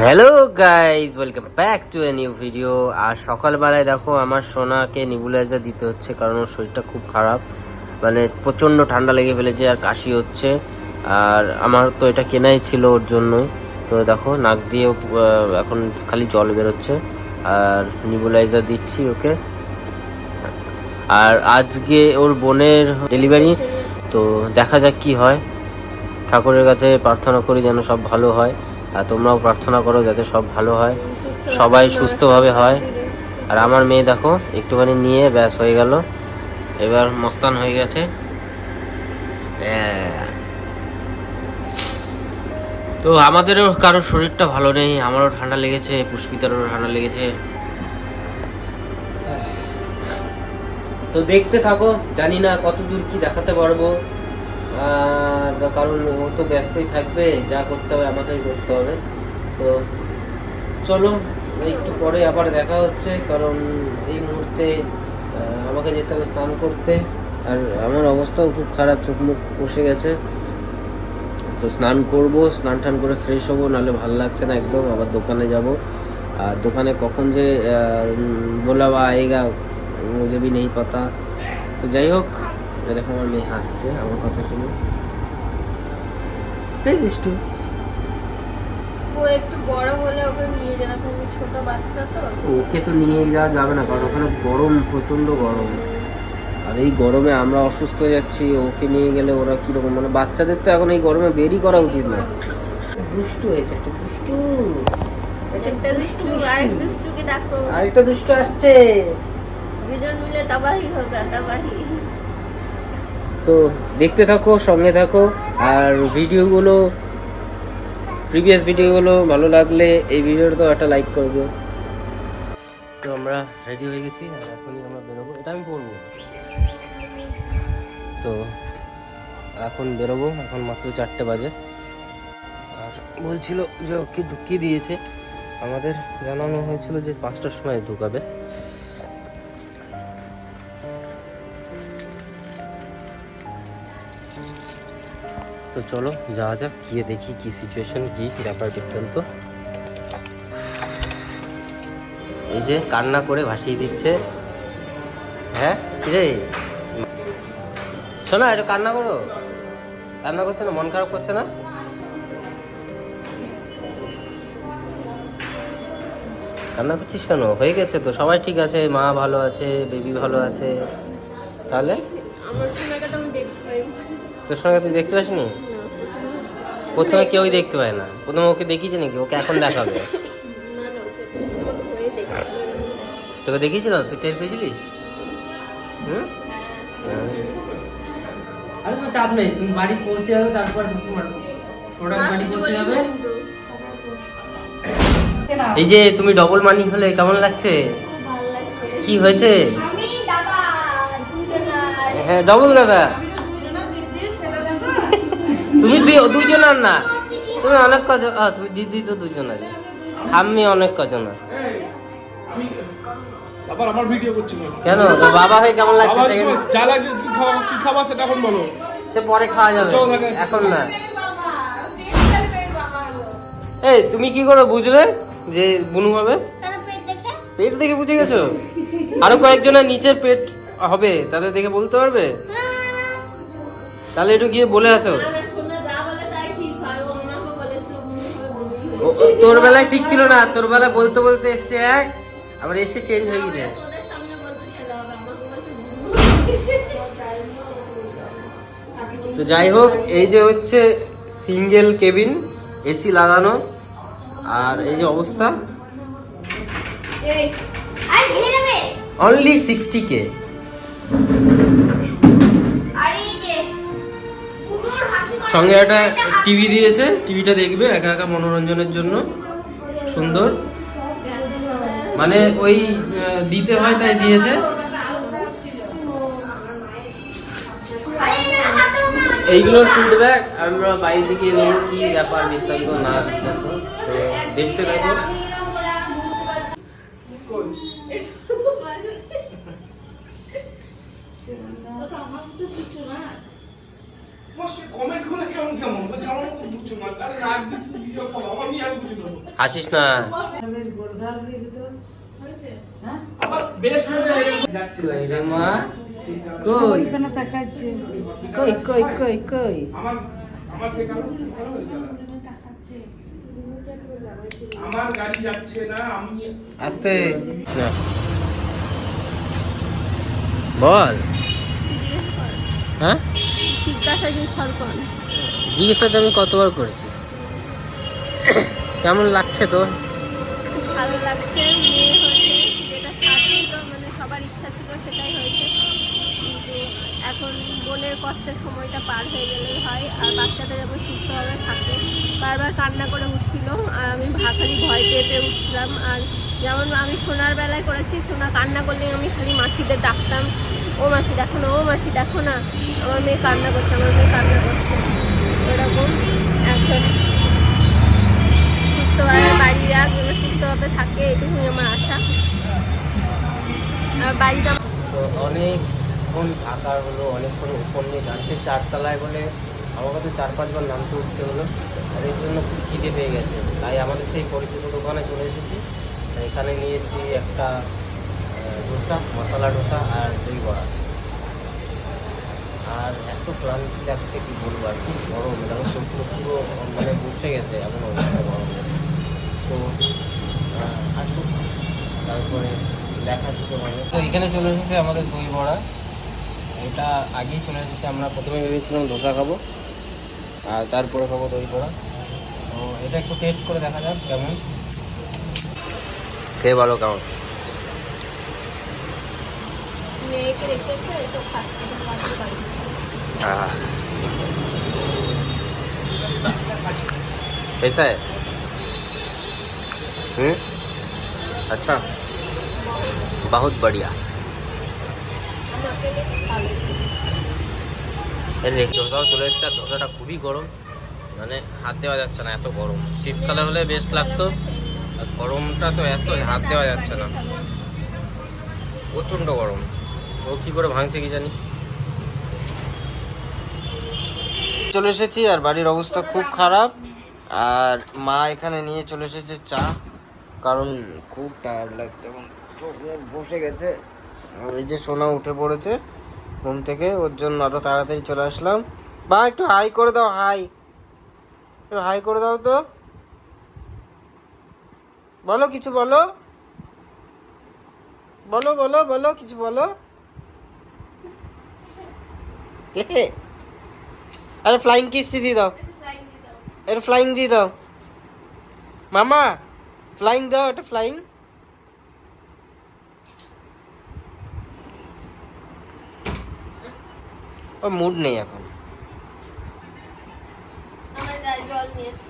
Hello guys welcome back to a new video আর সকালবেলায় দেখো, আমার সোনাকে নিবুলাইজার দিতে হচ্ছে কারণ ওর শরীরটা খুব খারাপ। মানে প্রচণ্ড ঠান্ডা লেগে ফেলেছে আর কাশি হচ্ছে। আর আমার তো এটা কেনাই ছিল ওর জন্য তো দেখো, নাক দিয়ে এখন খালি জল বেরোচ্ছে। আর নিবুলাইজার দিচ্ছি ওকে। আর আজকে ওর বোনের ডেলিভারি তো দেখা যাক কি হয়। ঠাকুরের কাছে প্রার্থনা করি যেন সব ভালো হয়। আর তোমরাও প্রার্থনা করো যাতে সব ভালো হয়। সবাই সুস্থভাবে হয়। আর আমার মেয়ে দেখো, একটুখানি নিয়ে ব্যাস হয়ে গেল। এবার মস্তান হয়ে গেছে। হ্যাঁ। তো আমাদেরও কারোর শরীরটা ভালো নেই, আমারও ঠান্ডা লেগেছে, পুষ্পিতারও ঠান্ডা লেগেছে। তো দেখতে থাকো, জানি না কত দূর কি দেখাতে পারব। আর কারণ ও তো ব্যস্তই থাকবে, যা করতে হবে আমাকেই করতে হবে। তো চলো, একটু পরে আবার দেখা হচ্ছে, কারণ এই মুহূর্তে আমাকে যেতে হবে স্নান করতে। আর আমার অবস্থাও খুব খারাপ চোখ মুখ বসে গেছে। তো স্নান করব, স্নান টান করে ফ্রেশ হব, নাহলে ভালো লাগছে না একদম, আবার দোকানে যাব। আর দোকানে কখন যে বলা বা আয়েগা, ও ভি নেই পাতা। তো যাই হোক দেখো আমার মেয়ে হাসছে আমার কথা শুনে। এই দুষ্টু ও একটু বড় হলে ওকে নিয়ে যাওয়া ছোট বাচ্চা তো। ওকে তো নিয়ে যাওয়া যাবে না কারণ ওখানে গরম প্রচণ্ড গরম। আর এই গরমে আমরা অসুস্থ হয়ে যাচ্ছি ওকে নিয়ে গেলে ওরা কীরকম? মানে বাচ্চাদের তো এখন এই গরমে বেরই করা উচিত না। দুষ্টু হয়েছে একটা দুষ্টু। আরেকটা দুষ্টু আসছে। দুজন মিলে তাবাহি হোগা তাবাহি তো দেখতে থাকো, সঙ্গে থাকো। আর ভিডিওগুলো প্রিভিয়াস ভিডিওগুলো ভালো লাগলে এই ভিডিওটা তো একটা লাইক করে দিও। তো আমরা রেডি হয়ে গেছি এখনই আমরা বেরোবো। এটা আমি পরবো। তো এখন বেরোবো, এখন মাত্র চারটে বাজে। আর বলছিল যে ওকে ঢুকিয়ে দিয়েছে। আমাদের জানানো হয়েছিল যে পাঁচটার সময় ঢুকাবে। তো চলো যা যাক, গিয়ে দেখি কি সিচুয়েশন কি ব্যাপার বৃত্তান্ত এই যে কান্না করে ভাসিয়ে দিচ্ছে। হ্যাঁ? কি রে শোনা, একটু কান্না করো। কান্না করছে না, মন খারাপ করছে না? কান্না করছিস কেন? হয়ে গেছে তো, সবাই ঠিক আছে, মা ভালো আছে বেবি ভালো আছে। তাহলে? আমার তোর সঙ্গে তুই দেখতে পাসনি? প্রথমে কেউই দেখতে পায় না। প্রথমে ওকে দেখিয়েছে নাকি? ওকে এখন দেখাবে? হয়ে তোকে দেখিয়েছিল? তুই টের পেয়েছিলিস? হুম? আরে তোমার চাপ নেই তুমি বাড়ি পৌঁছে যাবে তারপর তোমার প্রোডাক্ট বাড়ি পৌঁছে যাবে। এই যে তুমি ডবল মানি হলে কেমন লাগছে? খুব ভালো লাগছে। কি হয়েছে? আমি দাদা দুজনার হ্যাঁ ডবল দাদা। তুমি আর না। তুমি অনেক কজন তুমি দিদি তো দুজন আর আমি অনেক কজন আবার আমার ভিডিও করছিল। কেন? তো বাবা হয়ে কেমন লাগছে যা লাগবে কি খাওয়া কি খাবা সেটা এখন বলো। সে পরে খাওয়া যাবে। এখন না। এই তুমি কি করে বুঝলে যে বুনু হবে? পেট দেখে। পেট দেখে বুঝে গেছো? আরও কয়েকজনের নিচের পেট হবে তাদের দেখে বলতে পারবে? তাহলে একটু গিয়ে বলে আসো। তোর বেলায় ঠিক ছিল না তোর বেলায় বলতে বলতে এসছে এক আবার এসে চেঞ্জ হয়ে গেছে। তো যাই হোক এই যে হচ্ছে সিঙ্গেল কেবিন এসি লাগানো আর এই যে অবস্থা। অনলি সিক্সটি কে সঙ্গে একটা টিভি দিয়েছে, টিভিটা দেখবে একা একা মনোরঞ্জনের জন্য। সুন্দর। মানে ওই দিতে হয় তাই দিয়েছে। এইগুলোর ফিডব্যাক আমরা বাইরে থেকে দেবো কি ব্যাপার বৃত্তান্ত না বৃত্তান্ত তো দেখতে থাকো। কিছু না বুঝছ না। হ্যাঁ? আবার বেশ যাচ্ছে রে মা। কই? কই কই কই আমার গাড়ি যাচ্ছে না আমি আস্তে। বল। হ্যাঁ? জিজ্ঞাসা তো আমি কতবার করেছি। কেমন লাগছে খুব ভালো লাগছে মেয়ে হয়েছে যেটা ছিল মানে সবার ইচ্ছা ছিল সেটাই হয়েছে। কিন্তু এখন বোনের কষ্টের সময়টা পার হয়ে গেলেই হয় আর বাচ্চাটা সুস্থভাবে থাকে। বারবার কান্না করে উঠছিল আর আমি ভয় পেয়ে পেয়ে উঠছিলাম। আর যেমন আমি সোনার বেলায় করেছি সোনা কান্না করলে আমি খালি মাসিদের ডাকতাম ও মাসি দেখো না, ও মাসি দেখো না। আমার মেয়ে কান্না করছে, আমার মেয়ে কান্না করছে। এরকম এখন সুস্থভাবে বাড়ি রাখ যেন সুস্থভাবে থাকে, এটুকুই আমার আশা। আর বাড়িটা অনেকক্ষণ থাকার হলো, অনেকক্ষণ উপর নিয়ে যাচ্ছে চারতলায় বলে আমাকে তো চার পাঁচবার নামতে উঠতে হলো। আর এই জন্য খুব খিদে পেয়ে গেছে। তাই আমাদের সেই পরিচিত দোকানে চলে এসেছি। এখানে নিয়েছি একটা ডোসা মশলা ডোসা আর দই বড়া। আর এত ক্লান্তি লাগছে কি বলব আর খুব গরম। দেখো চোখগুলো পুরো মানে বসে গেছে এমন অবস্থা গরম। তো আসুক তারপরে দেখাচ্ছি তোমাকে তো এখানে চলে এসেছে আমাদের দই বড়া। এটা আগেই চলে এসেছে আমরা প্রথমে ভেবেছিলাম ধোসা খাব আর তারপরে খাব দই বড়া। তো এটা একটু টেস্ট করে দেখা যাক কেমন। খেয়ে ভালো কেমন? মেয়েকে রেখেছে এসব খাচ্ছে না বাড়িতে বাড়ি हाँ कैसा है हम्म अच्छा बहुत बढ़िया আমি অকেলে ভালো এর রেখ ধোসাও চলে এসছে আর ধোসাটা খুবই গরম মানে হাত দেওয়া যাচ্ছে না এত গরম শীতকালে হলে বেশ লাগতো আর গরমটা তো এত হাত দেওয়া যাচ্ছে না প্রচণ্ড গরম ও কি করে ভাঙছে কি জানি। চলে এসেছি আর বাড়ির অবস্থা খুব খারাপ। আর মা এখানে নিয়ে চলে এসেছে চা। কারণ খুব টায়ার্ড লাগছে এবং বসে গেছে। এই যে সোনা উঠে পড়েছে ঘুম থেকে, ওর জন্য আরও তাড়াতাড়ি চলে আসলাম। বা একটু হাই করে দাও হাই একটু হাই করে দাও তো। বলো, কিছু বলো। বলো বলো বলো, কিছু বলো। আরে ফ্লাইং কিস দিয়ে দাও। এর ফ্লাইং দিয়ে দাও। মামা ফ্লাইং দাও, এটা ফ্লাইং ও মুড নেই এখন। জল নিয়েছি।